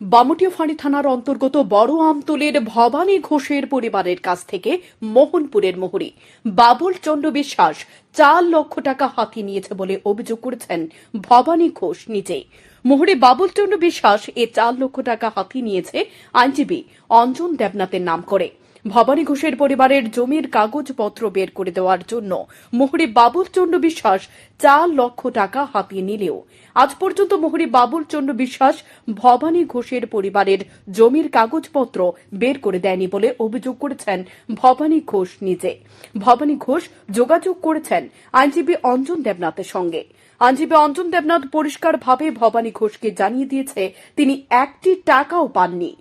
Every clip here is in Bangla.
বামুটিয়াফাঁড়ি থানার অন্তর্গত বড় আমতলের ভবানী ঘোষের পরিবারের কাছ থেকে মোহনপুরের মোহরি। বাবুল চন্দ্র বিশ্বাস চার লক্ষ টাকা হাতি নিয়েছে বলে অভিযোগ করেছেন ভবানী ঘোষ নিজেই। মোহরে বাবুল চন্দ্র বিশ্বাস এ চার লক্ষ টাকা হাতি নিয়েছে আইনজীবী অঞ্জন দেবনাথের নাম করে। ভবানী ঘোষের পরিবারের জমির কাগজপত্র বের করে দেওয়ার জন্য মোহরি বাবুল চন্দ্র বিশ্বাস চার লক্ষ টাকা হাতিয়ে নিলেও। আজ পর্যন্ত মোহরি বাবুল চন্দ্র বিশ্বাস ভবানী ঘোষের পরিবারের জমির কাগজপত্র বের করে দেয়নি বলে অভিযোগ করেছেন ভবানী ঘোষ নিজে। ভবানী ঘোষ যোগাযোগ করেছেন আইনজীবী অঞ্জন দেবনাথের সঙ্গে। আইনজীবী অঞ্জন দেবনাথ পরিষ্কারভাবে ভবানী ঘোষকে জানিয়ে দিয়েছে, তিনি একটি টাকাও পাননি।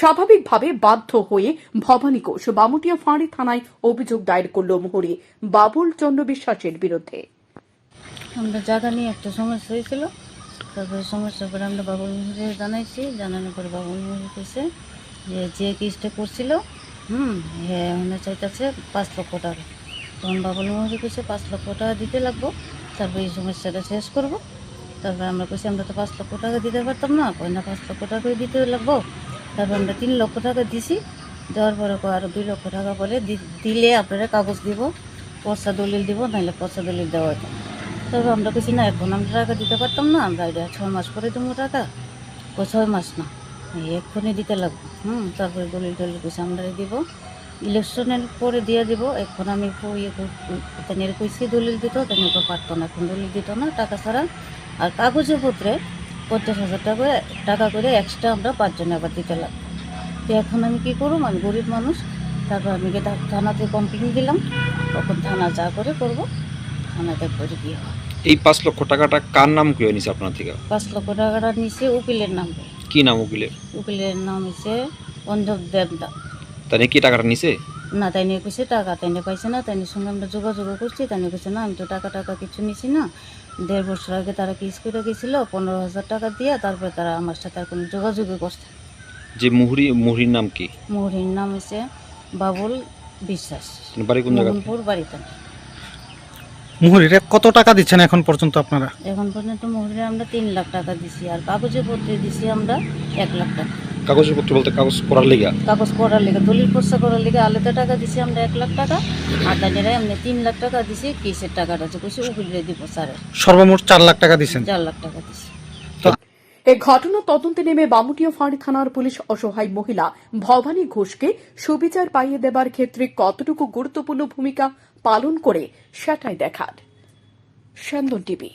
স্বাভাবিকভাবে বাধ্য হয়ে ভবানী ঘোষ বামুটিয়া ফাঁড়ি থানায় অভিযোগ দায়ের করল মোহরি বাবুল চন্দ্র বিশ্বাসের বিরুদ্ধে। আমরা জায়গা নিয়ে একটা সমস্যা হয়েছিল। তারপরে সমস্যার পরে আমরা বাবুল মুহুরে জানাইছি। জানানোর পরে বাবুল মুহুর কইছে যে যে কেসটা করছিল, হুম হ্যাঁ ওনার চাইতেছে পাঁচ লক্ষ টাকা। তখন বাবুল মুহুরি কইছে, পাঁচ লক্ষ টাকা দিতে লাগবো, তারপরে এই সমস্যাটা শেষ করব। তারপরে আমরা কইছি, আমরা তো পাঁচ লক্ষ টাকা দিতে পারতাম না, কই পাঁচ লক্ষ টাকাই দিতে লাগবো? তারপর আমরা তিন লক্ষ টাকা দিছি। দেওয়ার পরে আরও দুই লক্ষ টাকা বলে দি- দিলে আপনারা কাগজ দিব পয়সা দলিল দিব, নাহলে পয়সা দলিল দেওয়া হতো তবে আমরা কিছু না, এখন আমরা টাকা দিতে পারতাম না, আমরা এটা ছয় মাস পরে দেবো টাকা। ও ছয় মাস না এক্ষুনি দিতে লাগবে। হুম, তারপরে দলিল টলিল কিছু আমরা দিব। ইলেকশনের পরে দিয়ে দিব, এখন আমি ইয়ে কইছি দলিল দিত তেনে তো পারতো না, এখন দলিল দিত না, টাকা ছাড়া। আর কাগজে পত্রে পঞ্চাশ হাজার টাকা করে টাকা করে এক্সট্রা আমরা পাঁচজন আবার দিতে লাগবে তো এখন আমি কী করব আমি গরিব মানুষ তারপর আমি গিয়ে থানাতে কমপ্লেন দিলাম। তখন থানা যা করে করব থানাতে করে দিয়ে এই পাঁচ লক্ষ টাকাটা কার নাম কেউ নিছে আপনার থেকে? পাঁচ লক্ষ টাকাটা নিচে উকিলের নাম। কি নাম উকিলের? উকিলের নাম হচ্ছে অঞ্জব দেবদা। তাহলে কি টাকাটা নিছে? না তাই নিয়ে কইছে টাকা তাই নিয়ে পাইছে না তাই নিয়ে সঙ্গে আমরা যোগাযোগ করছি তাই নিয়ে কইছে না আমি তো টাকা টাকা কিছু নিছি না। দেড় বছর আগে তারা কিস করে গেছিল পনেরো হাজার টাকা দিয়ে তারপরে তারা আমার সাথে আর কোনো যোগাযোগই করছে যে মুহুরি মুহুরির নাম কি? মুহুরির নাম হচ্ছে বাবুল বিশ্বাস। আপনার বাড়ি কোন জায়গা বাড়িতে মুহুরিরে কত টাকা দিচ্ছেন এখন পর্যন্ত আপনারা? এখন পর্যন্ত মুহুরিরে আমরা তিন লাখ টাকা দিছি আর কাগজে পত্রে দিছি আমরা এক লাখ টাকা। কাগজপত্র বলতে কাগজ করার লেগা? কাগজ করার লেগে দলিল পরীক্ষা করার লেগে আলাদা টাকা দিছি আমরা এক লাখ টাকা আর তাদের এমনি তিন লাখ টাকা দিছি কিসের টাকাটা যে কইছে উকিলে দিব স্যারের সর্বমোট চার লাখ টাকা দিচ্ছেন চার লাখ টাকা দিছি। এ ঘটনা তদন্তে নেমে বামুটিয়া ফাঁড়ি থানার পুলিশ অসহায় মহিলা ভবানী ঘোষকে সুবিচার পাইয়ে দেবার ক্ষেত্রে কতটুকু গুরুত্বপূর্ণ ভূমিকা পালন করে সেটাই দেখার। স্যান্দন টিভি।